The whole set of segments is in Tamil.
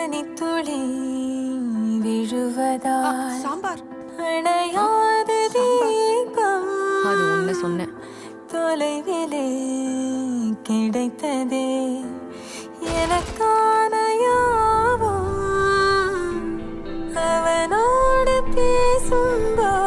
பனித்துளி விழுவதால் சாம்பார். அணையாது தீபம். அது உண்மை சொன்னேன். தொலைவிலே கிடைத்ததே எனக்கான யாவும். அவனோடு பேசும்போ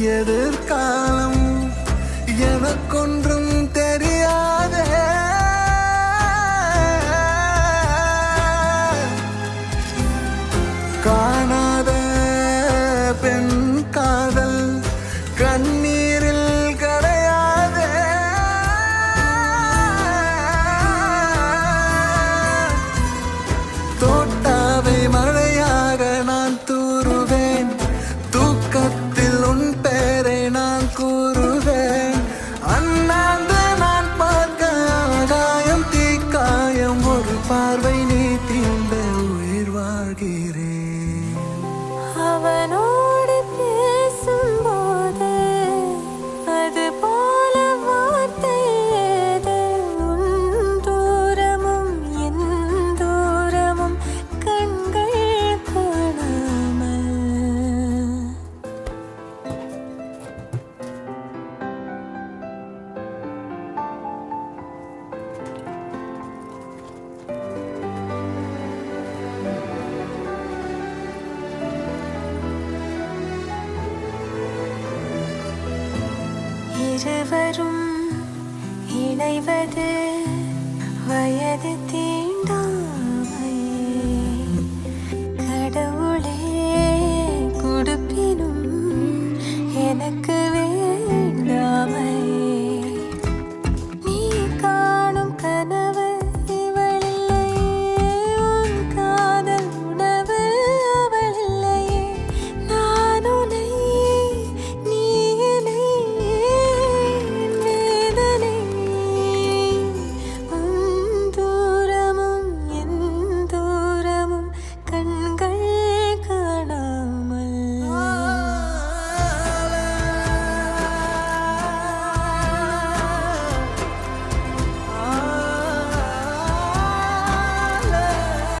எதிர்காலம் எனக்கொன்றும் தெரியாதே. காணாத பெண் இருவரும் இணைவது வயது தீ